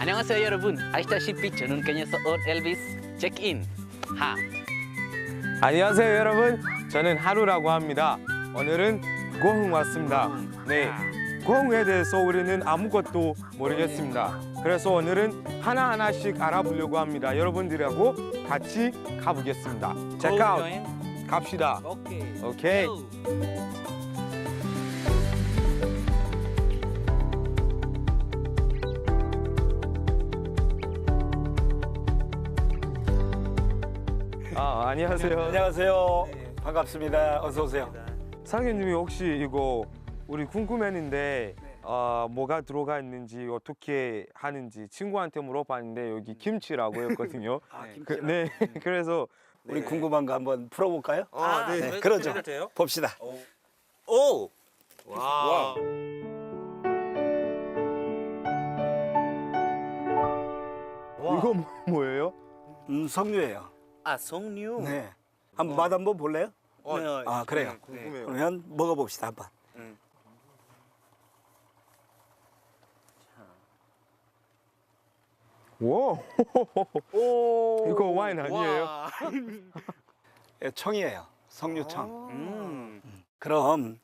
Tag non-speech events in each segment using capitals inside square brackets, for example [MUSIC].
안녕하세요 여러분. 아시다시피 저는 케냐에서 온 엘비스 체크인 하. 안녕하세요 여러분. 저는 하루라고 합니다. 오늘은 고흥 왔습니다. 네 고흥에 대해서 우리는 아무것도 모르겠습니다. 그래서 오늘은 하나하나씩 알아보려고 합니다. 여러분들하고 같이 가보겠습니다. 체크아웃 갑시다. 오케이 오케이 아 안녕하세요. 안녕하세요. 반갑습니다. 어서 오세요. 사장님이 혹시 이거 우리 궁금했는데 어, 뭐가 들어가 있는지 어떻게 하는지 친구한테 물어봤는데 여기 김치라고 했거든요. [LAUGHS] 아, 그, 김치요? 네, [LAUGHS] 그래서 우리 궁금한 거 한번 풀어볼까요? 아, 네, 그러죠. 봅시다. 오 와. 이거 뭐- 뭐예요? 음, 석류예요. 아 석류 네. 한번 맛 한번 볼래요? 네. 아, 그래요. 궁금해요. 그러면 먹어봅시다 한번. 와, 오 이거 와인 아니에요? 와. 예, 청이에요. 석류청. 음. 그럼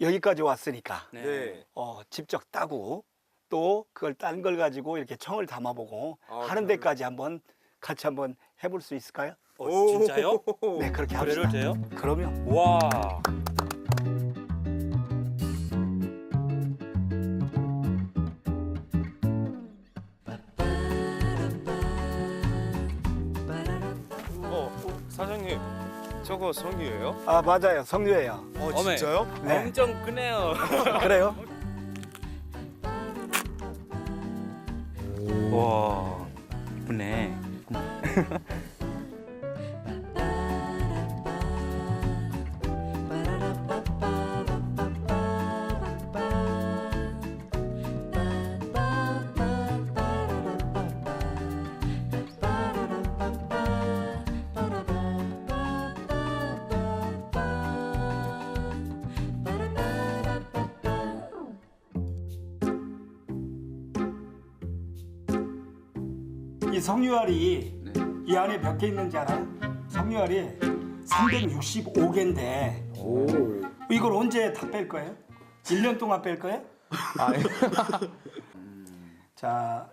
여기까지 왔으니까 네. 어, 직접 따고 또 그걸 딴 걸 가지고 이렇게 청을 담아보고 아, 하는 데까지 한번 같이 한번 해볼 수 있을까요? 어, 진짜요? 네, 그렇게 합시다. 그래도 돼요? 그러면 와 사장님, 저거 성이에요? 아 맞아요, 석류예요. 어, 어메. 진짜요? 네. 엄청 크네요 [LAUGHS] 그래요? [LAUGHS] 와 이쁘네 이 석류알이 이 안에 몇 개 있는지 알아요? 석류알이 365개인데 이걸 언제 다 뺄 거예요? 1년 동안 뺄 거예요? 아니. [LAUGHS] 자,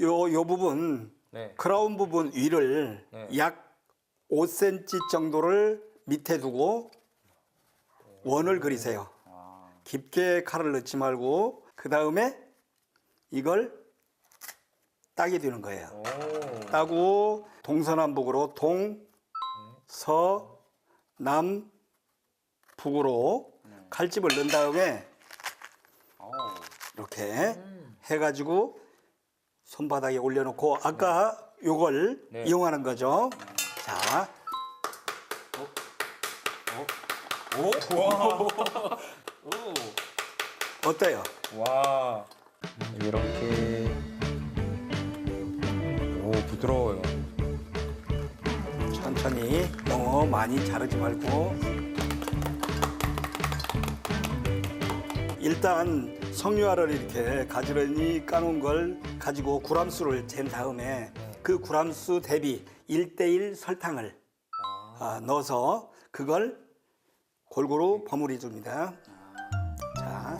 요, 요 부분 네. 크라운 부분 위를 네. 약 5cm 정도를 밑에 두고 원을 그리세요. 깊게 칼을 넣지 말고 그 다음에 이걸 따게 되는 거예요. 따고 동서남북으로 동, 서, 남, 북으로 칼집을 넣은 다음에 이렇게 해가지고 손바닥에 올려놓고 아까 요걸 네. 이용하는 거죠. 자, 어때요? 와. 이렇게. 천천히 너무 많이 자르지 말고 일단 석류알을 이렇게 가지런히 까놓은 걸 가지고 구람수를 잰 다음에 그 구람수 대비 1대1 설탕을 아, 넣어서 그걸 골고루 버무려 줍니다. 자,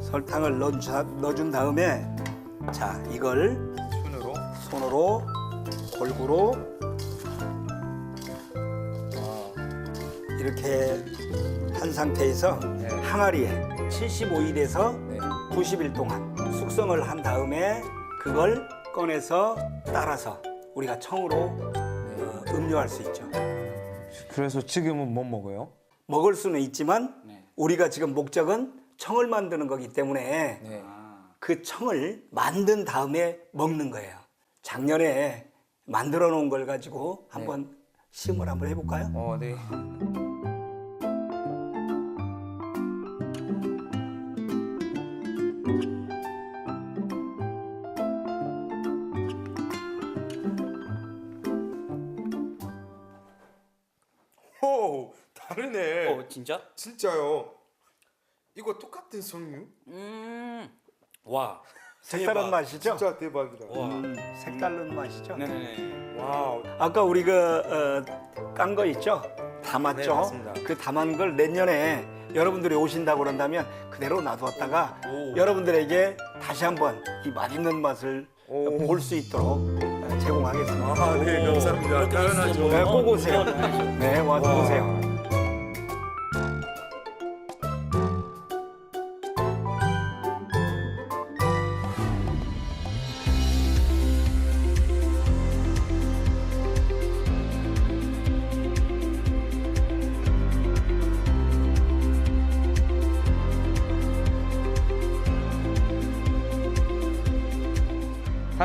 설탕을 넣어준, 넣어준 다음에 자, 이걸 손으로. 손으로 골고루 이렇게 한 상태에서 항아리에 75일에서 네. 90일 동안 숙성을 한 다음에 그걸 꺼내서 따라서 우리가 청으로 어, 음료할 수 있죠. 그래서 지금은 못 먹어요? 먹을 수는 있지만 네. 우리가 지금 목적은 청을 만드는 거기 때문에 네. 그 청을 만든 다음에 먹는 거예요. 작년에 만들어 놓은 걸 가지고 한번 시음을 한번 해볼까요? 어, 네. 다르네. 어 진짜? 진짜요. 이거 똑같은 석류? 음. 와. 색다른 대박. 맛이죠? 진짜 대박이다. 와. 음, 색다른 맛이죠? 네네네. 와우. 아까 우리 그깐 거 있죠? 담았죠? 네, 맞습니다. 그 담은 걸 내년에 여러분들이 오신다고 그런다면 그대로 놔두었다가 오. 여러분들에게 다시 한번 이 맛있는 맛을 오. 볼 수 있도록 어, 제공하겠습니다. 아, 네, 감사합니다. 당연하죠. 네, 꼭 오세요. 네, 와서 와. 오세요.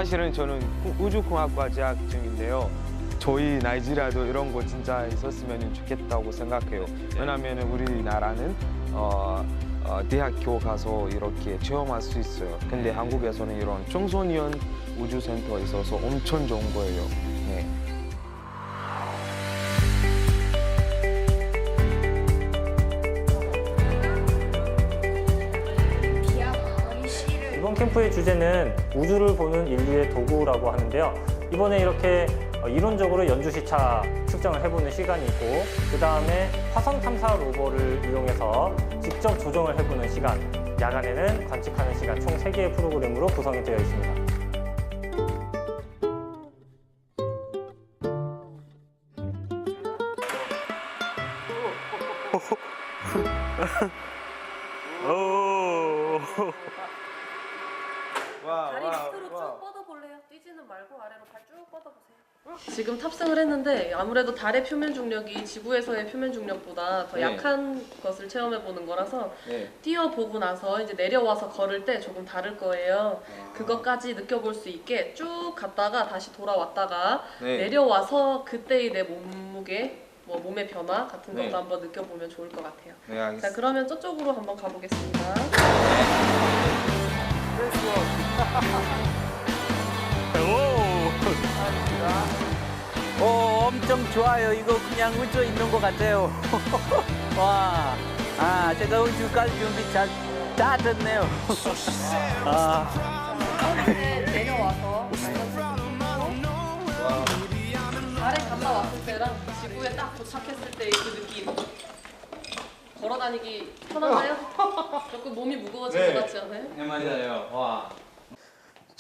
사실은 저는 구- 우주공학과 재학 중인데요. 저희 나이지리아도 이런 거 진짜 있었으면 좋겠다고 생각해요. 왜냐하면 우리나라는 어, 어, 대학교 가서 이렇게 체험할 수 있어요. 근데 한국에서는 이런 청소년 우주센터 있어서 엄청 좋은 거예요. 캠프의 주제는 우주를 보는 인류의 도구라고 하는데요. 이번에 이렇게 어, 이론적으로 연주 시차 측정을 해보는 시간이 있고 그 다음에 화성 탐사 로버를 이용해서 직접 조정을 해보는 시간, 야간에는 관측하는 시간 총 세개의 프로그램으로 구성이 되어 있습니다. 지금 탑승을 했는데 아무래도 달의 표면 중력이 지구에서의 표면 중력보다 더 네. 약한 것을 체험해 보는 거라서 네. 뛰어보고 나서 이제 내려와서 걸을 때 조금 다를 거예요. 그것까지 느껴볼 수 있게 쭉 갔다가 다시 돌아왔다가 네. 내려와서 그때의 내 몸무게, 뭐 몸의 변화 같은 것도 네. 한번 느껴보면 좋을 것 같아요. 네 자, 알겠습니다. 그러면 저쪽으로 한번 가보겠습니다. 오 엄청 좋아요. 이거 그냥 우주에 있는 것 같아요. [LAUGHS] 와. 아 제가 우주 갈 준비 잘, 다 됐네요. [LAUGHS] 아. 이제 내려와서 달에 갔다 왔을 때랑 지구에 딱 도착했을 때의 그 느낌 걸어 다니기 편한가요? [LAUGHS] 조금 몸이 무거워진 네. 것 같지 않아요? 네 맞아요. 와.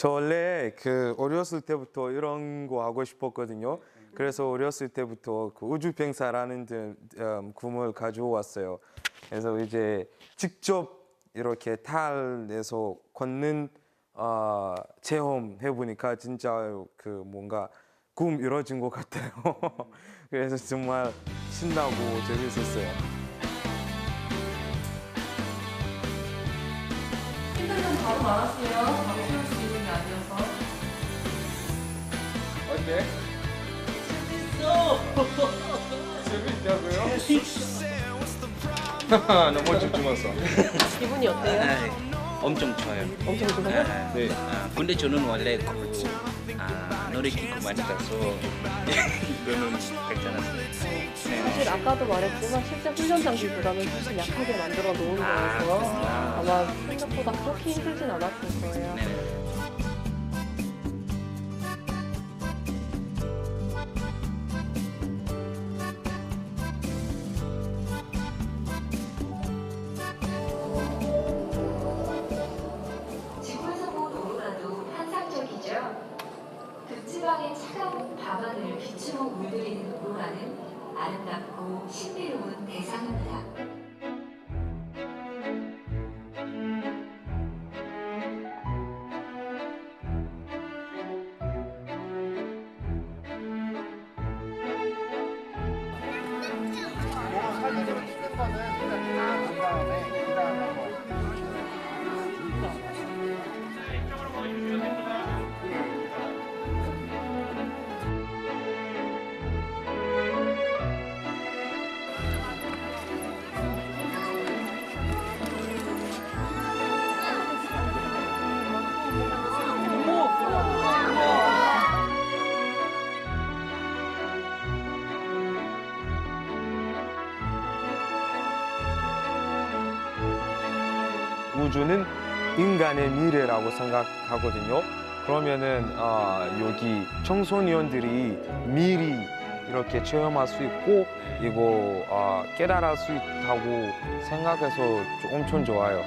저 원래 그 어렸을 때부터 이런 거 하고 싶었거든요. 그래서 어렸을 때부터 그 우주 병사라는 듯, 음, 꿈을 가져왔어요. 그래서 이제 직접 이렇게 탈에서 걷는 어, 체험 해 보니까 진짜 그 뭔가 꿈 이루어진 것 같아요. [LAUGHS] 그래서 정말 신나고 재밌었어요. 힘들면 바로 말하세요. 어때? 재밌어. 재밌냐고요? [LAUGHS] 너무 집중했어. 기분이 어때요? 아, 엄청 좋아요. 엄청 좋아요? 아, 네. 아, 근데 저는 원래 그 아, 노래 기구 많이 가서 [LAUGHS] 이거는 괜찮았어요. 사실 아까도 말했지만 실제 훈련 장비보다는 사실 약하게 만들어 놓은 아, 거여서. 아마 생각보다 그렇게 힘들진 않았을 거예요. 우주는 인간의 미래라고 생각하거든요. 그러면은 아, 여기 청소년들이 미리 이렇게 체험할 수 있고 이거 아, 깨달을 수 있다고 생각해서 좀 엄청 좋아요.